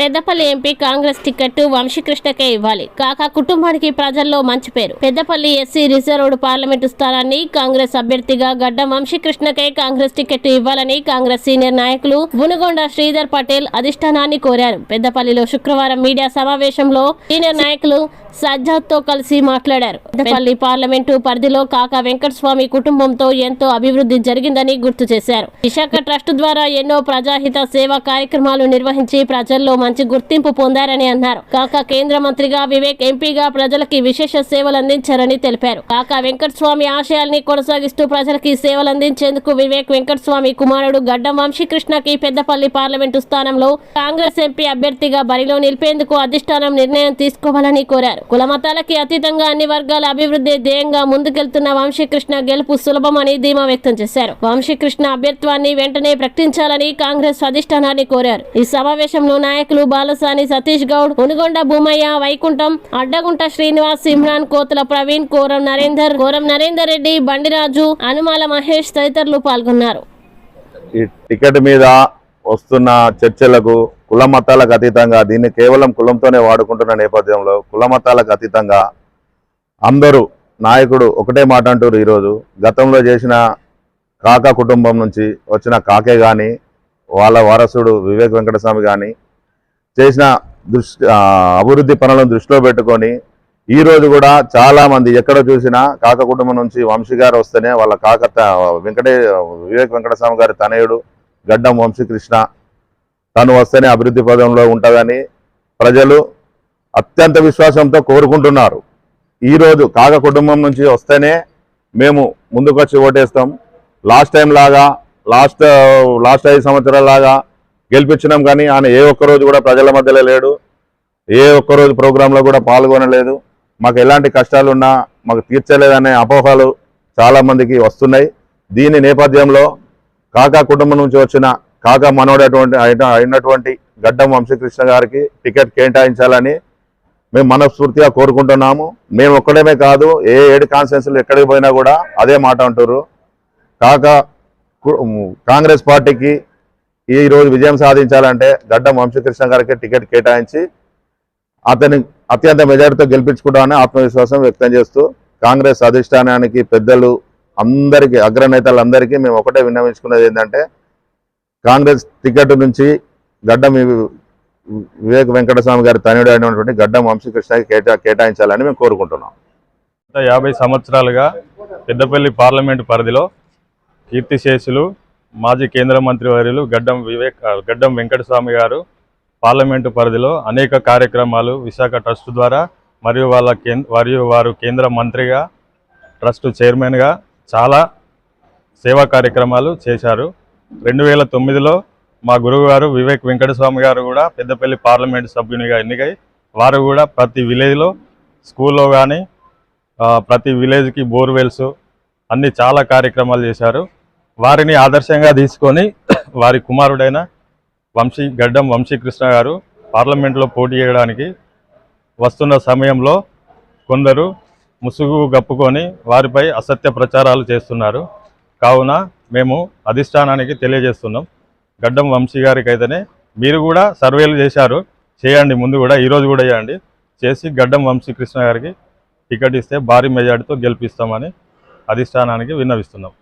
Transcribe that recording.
Peddapalli MP Congress ticket వంశీకృష్ణకే ఇవ్వాలి. కాక కుటుంబానికి ప్రజల్లో మంచి పేరు. పెద్దపల్లి ఎస్సీ రిజర్వ్డ్ పార్లమెంటు స్థానాన్ని కాంగ్రెస్ అభ్యర్థిగా గడ్డ వంశీకృష్ణకే కాంగ్రెస్ టికెట్ ఇవ్వాలని కాంగ్రెస్ సీనియర్ నాయకులు బునగొండ శ్రీధర్ పటేల్ అధిష్టానాన్ని కోరారు. పెద్దపల్లిలో శుక్రవారం మీడియా సమావేశంలో సీనియర్ నాయకులు సజ్జాద్తో కలిసి మాట్లాడారు. పెద్దపల్లి పార్లమెంటు పరిధిలో కాకా వెంకటస్వామి కుటుంబంతో ఎంతో అభివృద్ధి జరిగిందని గుర్తు చేశారు. విశాఖ ట్రస్ట్ ద్వారా ఎన్నో ప్రజాహిత సేవా కార్యక్రమాలు నిర్వహించి ప్రజల్లో మంచి గుర్తింపు పొందారని అన్నారు. కాక కేంద్ర మంత్రిగా వివేక్ ఎంపీగా ప్రజలకి విశేష సేవలు అందించారని తెలిపారు. కాక వెంకటస్వామి ఆశయాల్ని కొనసాగిస్తూ ప్రజలకి సేవలు అందించేందుకు వివేక్ వెంకటస్వామి కుమారుడు గడ్డం వంశీకృష్ణకి పెద్దపల్లి పార్లమెంటు స్థానంలో కాంగ్రెస్ ఎంపీ అభ్యర్థిగా బరిలో నిలిపేందుకు అధిష్టానం నిర్ణయం తీసుకోవాలని కోరారు. కులమతాలకి అతీతంగా అన్ని వర్గాల అభివృద్ధి ధ్యేయంగా ముందుకెళ్తున్న వంశీకృష్ణ గెలుపు సులభమని ధీమా వ్యక్తం చేశారు. వంశీకృష్ణ అభ్యర్థిత్వాన్ని వెంటనే ప్రకటించాలని కాంగ్రెస్ అధిష్టానాన్ని కోరారు. ఈ సమావేశంలో నాయకులు బాలసాని సతీష్ గౌడ్ ఉనుగొండ భూమయ్య వైకుంఠం అడ్డగుంట శ్రీనివాస్ ఇమ్రాన్ కోతుల ప్రవీణ్ కోరం నరేందర్ కోరం నరేందర్ రెడ్డి బండిరాజు అనుమాల మహేష్ తదితరులు పాల్గొన్నారు. ఈ టికెట్ మీద వస్తున్న చర్చలకు కుల మతాలకు అతీతంగా దీన్ని కేవలం కులంతోనే వాడుకుంటున్న నేపథ్యంలో కుల మతాలకు అతీతంగా అందరూ నాయకుడు ఒకటే మాట అంటారు ఈరోజు. గతంలో చేసిన కాకా కుటుంబం నుంచి వచ్చిన కాకే కానీ వాళ్ళ వారసుడు వివేక్ వెంకటస్వామి కానీ చేసిన దృష్టి అభివృద్ధి పనులను దృష్టిలో పెట్టుకొని ఈ రోజు కూడా చాలామంది ఎక్కడ చూసినా కాక కుటుంబం నుంచి వంశీ గారు వస్తేనే వాళ్ళ కాక త- వెంకటే వివేక్ వెంకటస్వామి గారి తనయుడు గడ్డం వంశీకృష్ణ తను వస్తేనే అభివృద్ధి పదంలో ఉంటుందని ప్రజలు అత్యంత విశ్వాసంతో కోరుకుంటున్నారు. ఈ రోజు కాక కుటుంబం నుంచి వస్తేనే మేము ముందుకొచ్చి ఓటేస్తాం. లాస్ట్ టైం లాగా లాస్ట్ లాస్ట్ ఐదు సంవత్సరాల లాగా గెలిపించినాం కానీ ఆయన ఏ ఒక్క రోజు కూడా ప్రజల మధ్యలో లేడు. ఏ ఒక్క రోజు ప్రోగ్రాంలో కూడా పాల్గొనలేదు. మాకు ఎలాంటి కష్టాలు ఉన్నా మాకు తీర్చలేదనే అపోహలు చాలామందికి వస్తున్నాయి. దీని నేపథ్యంలో కాకా కుటుంబం నుంచి వచ్చిన కాకా మనోడటువంటి అయిన- అయినటువంటి గడ్డం వంశీకృష్ణ గారికి టికెట్ కేటాయించాలని మేము మనస్ఫూర్తిగా కోరుకుంటున్నాము. మేము ఒక్కడమే కాదు ఏ ఏడు కాన్స్టిట్యూన్సీలు ఎక్కడికి పోయినా కూడా అదే మాట అంటారు కాకా కాంగ్రెస్ పార్టీకి ఈ రోజు విజయం సాధించాలంటే గడ్డం వంశీకృష్ణ గారికి టికెట్ కేటాయించి అతని అత్యంత మెజారిటీతో గెలిపించుకుంటామని ఆత్మవిశ్వాసం వ్యక్తం చేస్తూ కాంగ్రెస్ అధిష్టానానికి పెద్దలు అందరికీ అగ్రనేతలందరికీ మేము ఒకటే విన్నవించుకున్నది ఏంటంటే కాంగ్రెస్ టికెట్ నుంచి గడ్డం వి- వివేక్ వెంకటస్వామి గారి తనయుడు అయినటువంటి గడ్డం వంశీకృష్ణకి కేటా కేటాయించాలని మేము కోరుకుంటున్నాం. యాభై సంవత్సరాలుగా పెద్దపల్లి పార్లమెంటు పరిధిలో కీర్తిశేషులు మాజీ కేంద్ర మంత్రి వర్యులు గడ్డం వివేక్ గడ్డం వెంకటస్వామి గారు పార్లమెంటు పరిధిలో అనేక కార్యక్రమాలు విశాఖ ట్రస్ట్ ద్వారా మరియు వాళ్ళ కేంద్ర మరియు వారు కేంద్ర మంత్రిగా ట్రస్ట్ చైర్మన్గా చాలా సేవా కార్యక్రమాలు చేశారు. రెండు వేల తొమ్మిదిలో మా గురువు గారు వివేక్ వెంకటస్వామి గారు కూడా పెద్దపల్లి పార్లమెంటు సభ్యునిగా ఎన్నికై వారు కూడా ప్రతి విలేజ్లో స్కూల్లో కానీ ప్రతి విలేజ్కి బోర్వెల్స్ అన్ని చాలా కార్యక్రమాలు చేశారు. వారిని ఆదర్శంగా తీసుకొని వారి కుమారుడైన వంశీ గడ్డం వంశీకృష్ణ గారు పార్లమెంట్లో పోటీ చేయడానికి వస్తున్న సమయంలో కొందరు ముసుగు గప్పుకొని వారిపై అసత్య ప్రచారాలు చేస్తున్నారు. కావున మేము అధిష్టానానికి తెలియజేస్తున్నాం. గడ్డం వంశీ గారికి అయితేనే మీరు కూడా సర్వేలు చేశారు. చేయండి ముందు కూడా ఈరోజు కూడా చేయండి. చేసి గడ్డం వంశీకృష్ణ గారికి టికెట్ ఇస్తే భారీ మెజార్టీతో గెలిపిస్తామని అధిష్టానానికి విన్నవిస్తున్నాం.